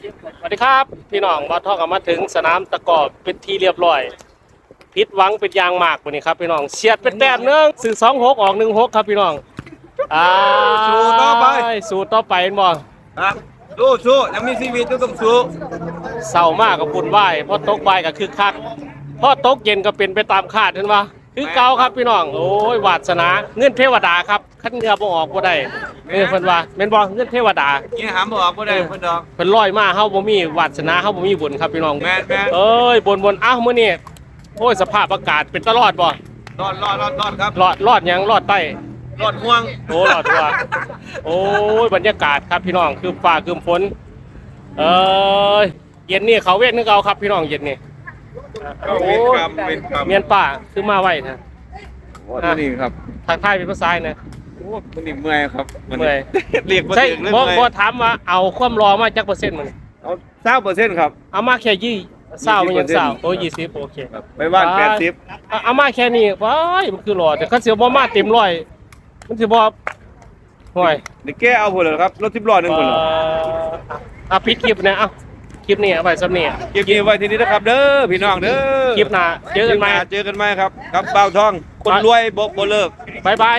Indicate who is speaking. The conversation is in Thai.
Speaker 1: สวัสดีครับ พี่น้องมาท่องกันมาถึงสนามตะกร้อเป็นที่เรียบร้อยพิษหวังเป็นอยางมากวันนี้ครับพี่น้องเฉียดเป็นแต้มหนึงสื่อสองหกออกหนึ่งหกครับพี่น้องอ่า
Speaker 2: สู้ต่อไป
Speaker 1: สู้ต่อไปเห็นบ่
Speaker 2: ครับสู้สู้ยังมีชีวิตก็ต้องสู้
Speaker 1: เศร้ามากกับปุ่นไหวพอตกใบายก็คือคักพอตกเย็นก็เป็นไปตามคาดเห็นปะคือเก่าครับพี่น้องโอ้ยวาสนาเงื่อนเทวดาครับขั้นเรือบ่ออกบ่ได้ เออเพิ่นว่าแม่นบ่เงื่อนเทวดา
Speaker 2: นี่หามบ่ออกบ่ได้เพิ่นดอก
Speaker 1: เพิ่นลอยมาเฮาบ่มีวาสนาเฮาบ่มีบุญครับพี่น้อง
Speaker 2: แม่นแม่น
Speaker 1: เอ้ยบนบนอ้าวมื้อนี้โอ้ยสภาพอากาศเป็นตลอดบ่
Speaker 2: รอดรอดรอดรอดครับ
Speaker 1: รอดรอดหยังรอดใต้
Speaker 2: รอดห่วง
Speaker 1: โอ้รอดตัวโอ้ยบรรยากาศครับพี่น้องคือฟ้าคือฝนเอ้ยเย็นนี่เขาเวทนึกเอาครับพี่น้องเย็นนี่
Speaker 2: ก็เวรกรรมเวรกรรม
Speaker 1: เมียนป่าคือมาไว้นะ
Speaker 2: โอ้ตัวนี้ครับ
Speaker 1: ทางท้ายเป็นภาษานะ
Speaker 2: โอ้ตัวนี้เมื่อยครับน
Speaker 1: เมื่อย
Speaker 2: เรียกบ่
Speaker 1: ใช่
Speaker 2: ถึงเลย
Speaker 1: บ่
Speaker 2: เมื่อย
Speaker 1: บ่ถามว่าเอาความรอมาจักเปอร์เซ็นต์มัน
Speaker 2: เอา9%ครับ
Speaker 1: เอามาแค่ยี่เศร้ามันยังเศร้าโอ้ยี่สิบโอเค
Speaker 2: ครับไปบ้าน
Speaker 1: ไป
Speaker 2: 80
Speaker 1: เอาเอามาแค่นี้ว้ายมันคือรอแต่คันเสียบ่มาเต็มร้อยมันสิบ่ห่วย
Speaker 2: นี่แกเอาพุ่นแล้วครับ รถ10ล้อหนึงพุ่น
Speaker 1: เอ่ออะปิดคลิปเนี่ยเอ้าคลิปนี้เอาไว้ซ้ำนี่
Speaker 2: เก็บนี้ไว้ที่นี่นะครับ เด้อพี่น้องเด้อ
Speaker 1: คลิปหน้าเจอกันใหม่
Speaker 2: เจอกันใหม่ครับกับเบาวทอง คนรวยบ่บ่เลิก
Speaker 1: บายบาย